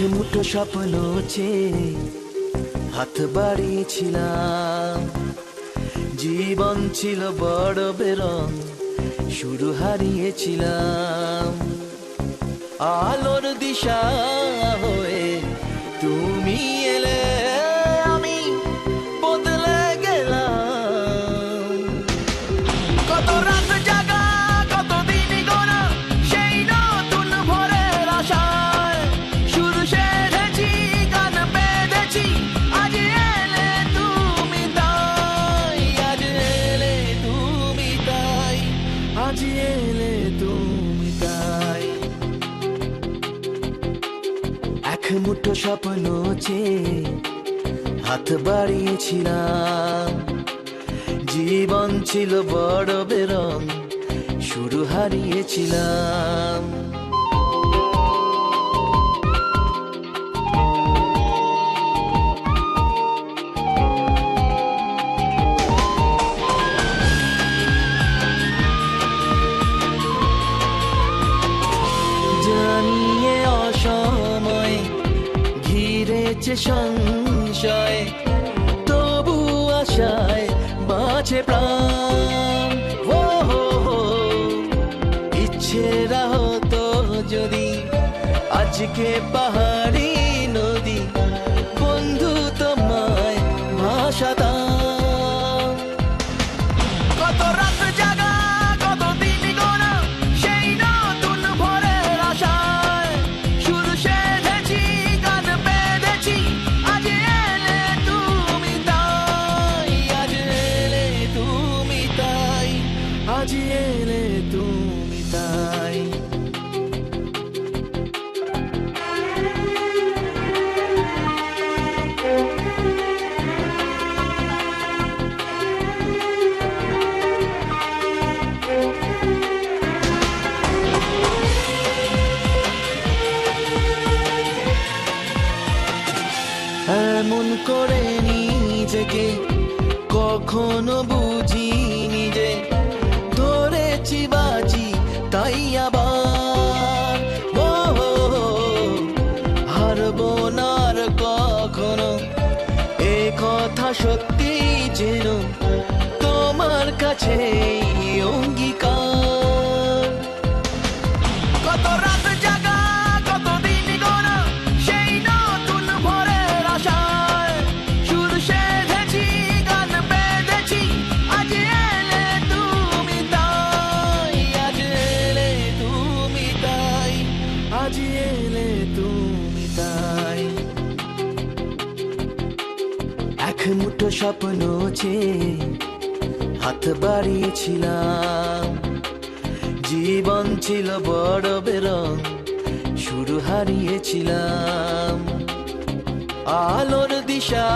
মুঠো স্বপ্ন চেয়ে হাত বাড়িয়েছিলাম। জীবন ছিল বড় বেরং শুরু হারিয়েছিলাম। আলোর দিশা হয়ে মুঠো স্বপ্ন চেয়ে হাত বাড়িয়েছিলাম। জীবন ছিল বড় বেরং শুরু হারিয়েছিলাম। ঘিরেছে সংশয় তবু আশায় বাঁচে প্রাণ। ও ইচ্ছে হতো যদি আজকে পাহাড়ি নদী বন্ধু তোমায় ভাষাতাম এলে তুমি তাই এমন করে নিজেকে কখনো বুঝিনি তাই আবার ও হারব হো, হারবো না আর কখনো। এ কথা সত্যি যেন তোমার কাছে অঙ্গীকার। মুঠো স্বপ্ন চেয়ে হাত বাড়িয়েছিলাম। জীবন ছিল বড় বেরং শুরু হারিয়েছিলাম। আলোর দিশা